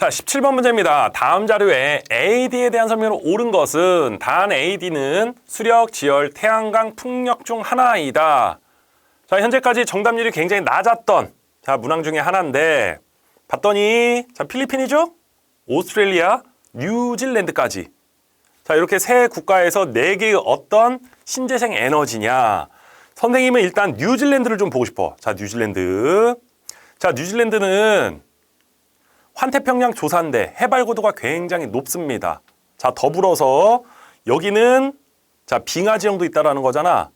자, 17번 문제입니다. 다음 자료에 AD에 대한 설명으로 옳은 것은 단 AD는 수력, 지열, 태양광, 풍력 중 하나이다. 자, 현재까지 정답률이 굉장히 낮았던 자, 문항 중에 하나인데 봤더니 자, 필리핀이죠? 오스트레일리아, 뉴질랜드까지. 자, 이렇게 세 국가에서 네 개의 어떤 신재생 에너지냐. 선생님은 일단 뉴질랜드를 좀 보고 싶어. 자, 뉴질랜드. 자, 뉴질랜드는 환태평양 조산대 해발 고도가 굉장히 높습니다. 자, 더불어서 여기는 자, 빙하 지형도 있다라는 거잖아.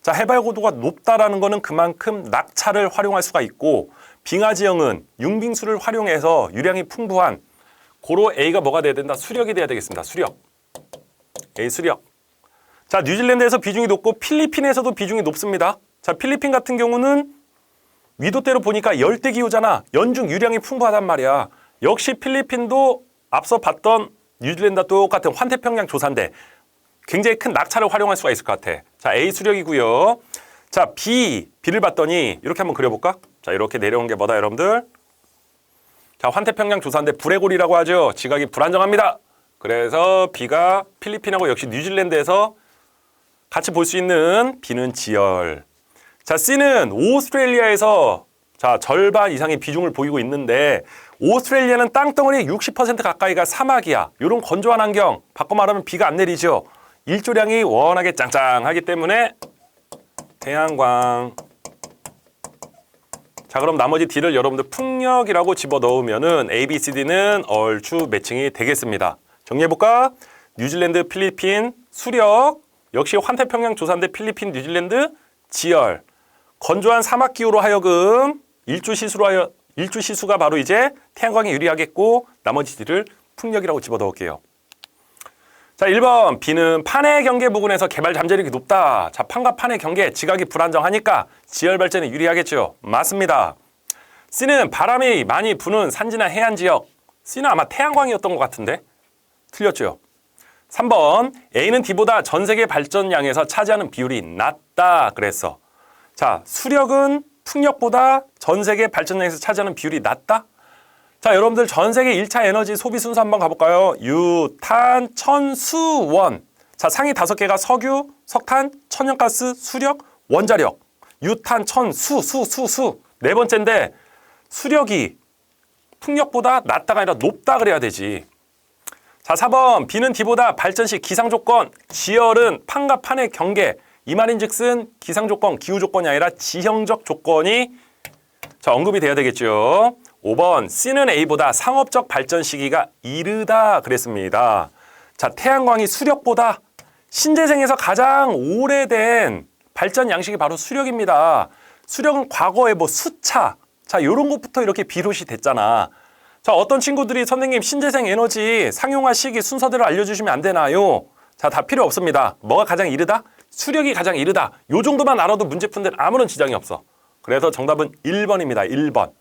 자, 해발 고도가 높다라는 거는 그만큼 낙차를 활용할 수가 있고 빙하 지형은 융빙수를 활용해서 유량이 풍부한 고로 A가 뭐가 돼야 된다? 수력이 돼야 되겠습니다. 수력. A 수력. 자, 뉴질랜드에서 비중이 높고 필리핀에서도 비중이 높습니다. 자, 필리핀 같은 경우는 위도대로 보니까 열대 기후잖아. 연중 유량이 풍부하단 말이야. 역시 필리핀도 앞서 봤던 뉴질랜드와 똑같은 환태평양 조산대 굉장히 큰 낙차를 활용할 수가 있을 것 같아. 자, A 수력이고요. 자, B, B를 봤더니 이렇게 한번 그려볼까? 자, 이렇게 내려온 게 뭐다, 여러분들? 자, 환태평양 조산대 불의 골이라고 하죠. 지각이 불안정합니다. 그래서 B가 필리핀하고 역시 뉴질랜드에서 같이 볼 수 있는 B는 지열. 자, C는 오스트레일리아에서 자, 절반 이상의 비중을 보이고 있는데 오스트레일리아는 땅덩어리 60% 가까이가 사막이야. 이런 건조한 환경. 바꿔 말하면 비가 안 내리죠. 일조량이 워낙에 짱짱하기 때문에 태양광. 자, 그럼 나머지 D를 여러분들 풍력이라고 집어 넣으면은 A, B, C, D는 얼추 매칭이 되겠습니다. 정리해 볼까? 뉴질랜드, 필리핀, 수력, 역시 환태평양 조산대 필리핀, 뉴질랜드, 지열. 건조한 사막 기후로 하여금 일주 시수로 하여 일주 시수가 바로 이제 태양광에 유리하겠고 나머지 D를 풍력이라고 집어 넣을게요. 자, 1번 B는 판의 경계 부근에서 개발 잠재력이 높다. 자, 판과 판의 경계 지각이 불안정하니까 지열 발전에 유리하겠죠. 맞습니다. C는 바람이 많이 부는 산지나 해안 지역. C는 아마 태양광이었던 것 같은데 틀렸죠. 3번 A는 D보다 전 세계 발전량에서 차지하는 비율이 낮다 그랬어. 자, 수력은 풍력보다 전 세계 발전량에서 차지하는 비율이 낮다? 자, 여러분들 전 세계 1차 에너지 소비 순서 한번 가볼까요? 유, 탄, 천, 수, 원. 자, 상위 다섯 개가 석유, 석탄, 천연가스, 수력, 원자력. 유, 탄, 천, 수, 수, 수, 수. 네 번째인데 수력이 풍력보다 낮다가 아니라 높다 그래야 되지. 자, 4번 B는 D보다 발전 시 기상 조건, 지열은 판과 판의 경계. 이 말인즉슨 기상 조건, 기후 조건이 아니라 지형적 조건이 자, 언급이 돼야 되겠죠. 5번 C는 A보다 상업적 발전 시기가 이르다 그랬습니다. 자, 태양광이 수력보다 신재생에서 가장 오래된 발전 양식이 바로 수력입니다. 수력은 과거에 뭐 수차, 자, 요런 것부터 이렇게 비롯이 됐잖아. 자, 어떤 친구들이 선생님 신재생 에너지 상용화 시기 순서대로 알려주시면 안 되나요? 자, 다 필요 없습니다. 뭐가 가장 이르다? 수력이 가장 이르다. 요 정도만 알아도 문제 푼 데는 아무런 지장이 없어. 그래서 정답은 1번입니다. 1번.